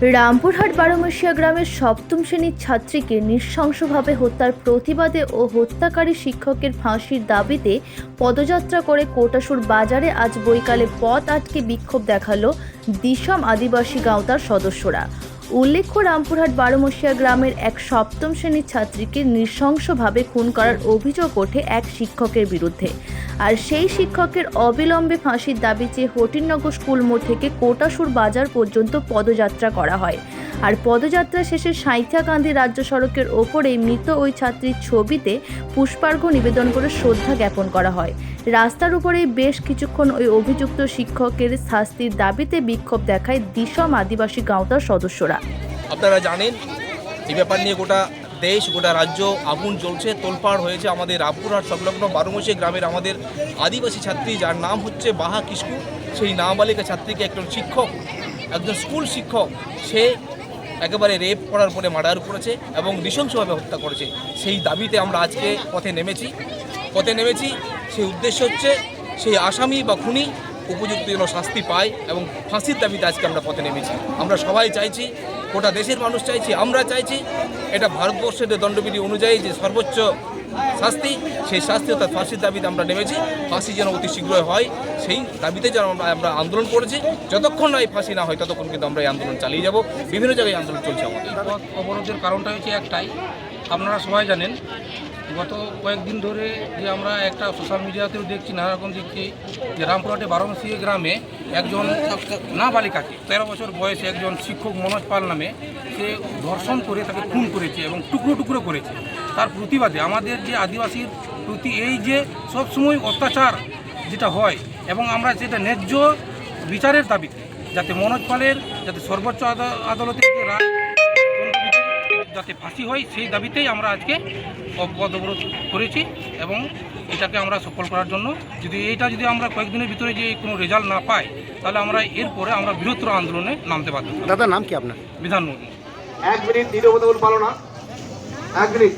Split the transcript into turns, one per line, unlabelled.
রামপুরহাট বারোমাসিয়া গ্রামের সপ্তম শ্রেণির ছাত্রীকে নৃশংসভাবে হত্যার প্রতিবাদে ও হত্যাকারী শিক্ষকের ফাঁসির দাবিতে পদযাত্রা করে কোটাসুর বাজারে আজ বৈকালে পথ আটকে বিক্ষোভ দেখাল দিশম আদিবাসী গাঁওতার সদস্যরা। উল্লেখ্য, রামপুরহাট বারোমসিয়া গ্রামের এক সপ্তম শ্রেণির ছাত্রীকে নৃশংসভাবে খুন করার অভিযোগ ওঠে এক শিক্ষকের বিরুদ্ধে। আর সেই শিক্ষকের অবিলম্বে ফাঁসির দাবি চেয়ে হটিনগর স্কুল মোড় থেকে কোটাসুর বাজার পর্যন্ত পদযাত্রা করা হয়। আর পদযাত্রা শেষে সাঁইথিয়া গান্ধী রাজ্য সড়কের ওপরে মৃত ওই ছাত্রীর ছবিতে পুষ্পার্ঘ নিবেদন করে শ্রদ্ধা জ্ঞাপন করা হয়। রাস্তার উপরেই বেশ কিছুক্ষণ ওই অভিযুক্ত শিক্ষকের শাস্তির দাবিতে বিক্ষোভ দেখায় দিশম আদিবাসী গাঁওতার সদস্যরা।
আপনারা জানেন, এই ব্যাপার নিয়ে গোটা দেশ, গোটা রাজ্য আগুন জ্বলছে, তোলপাড় হয়েছে আমাদের রামপুরহাট সংলগ্ন বারোমসি গ্রামের আমাদের আদিবাসী ছাত্রী, যার নাম হচ্ছে বাহা কিস্কু সেই নাবালিকা ছাত্রীকে একজন শিক্ষক, একজন স্কুল শিক্ষক, সে একেবারে রেপ করার পরে মার্ডার করেছে এবং নৃশংসভাবে হত্যা করেছে। সেই দাবিতে আমরা আজকে পথে নেমেছি। পথে নেমেছি, সেই উদ্দেশ্য হচ্ছে সেই আসামি বা খুনি উপযুক্ত যেন শাস্তি পায় এবং ফাঁসির দাবিতে আজকে আমরা পথে নেমেছি। আমরা সবাই চাইছি, গোটা দেশের মানুষ চাইছি, আমরা চাইছি এটা ভারতবর্ষের দণ্ডবিধি অনুযায়ী যে সর্বোচ্চ শাস্তি, সেই শাস্তি অর্থাৎ ফাঁসির দাবিতে আমরা নেমেছি। ফাঁসি যেন অতি শীঘ্রই হয়, সেই দাবিতে যেন আমরা আন্দোলন করেছি। যতক্ষণ না এই ফাঁসি না হয়, ততক্ষণ কিন্তু আমরা এই আন্দোলন চালিয়ে যাব। বিভিন্ন জায়গায় আন্দোলন চলছে আমাদের।
অবরোধের কারণটা হচ্ছে একটাই। আপনারা সবাই জানেন গত কয়েকদিন ধরে যে আমরা একটা সোশ্যাল মিডিয়াতেও দেখছি নানা রকম দেখছি যে রামপুরহাটে বারোমাসি গ্রামে একজন নাবালিকাকে তেরো বছর বয়সে একজন শিক্ষক মনোজ পাল নামে সে ধর্ষণ করে তাকে খুন করেছে এবং টুকরো টুকরো করেছে। তার প্রতিবাদে আমাদের যে আদিবাসীর প্রতি এই যে সবসময় অত্যাচার যেটা হয় এবং আমরা যেটা ন্যায্য বিচারের দাবিতে যাতে মনোজ পালের যাতে সর্বোচ্চ আদা- আদালতের রায় যাতে ফাঁসি হয় সেই দাবিতেই আমরা আজকে পদ অবরোধ করেছি এবং এটাকে আমরা সফল করার জন্য। যদি এইটা যদি আমরা কয়েকদিনের ভিতরে যে কোনো রেজাল্ট না পাই তাহলে আমরা এরপরে আমরা বৃহত্তর আন্দোলনে নামতে পারব
দাদা নাম কি আপনার?
বিধান মুর্মু
এক মিনিট দ্বিতীয় কথা না। এক মিনিট।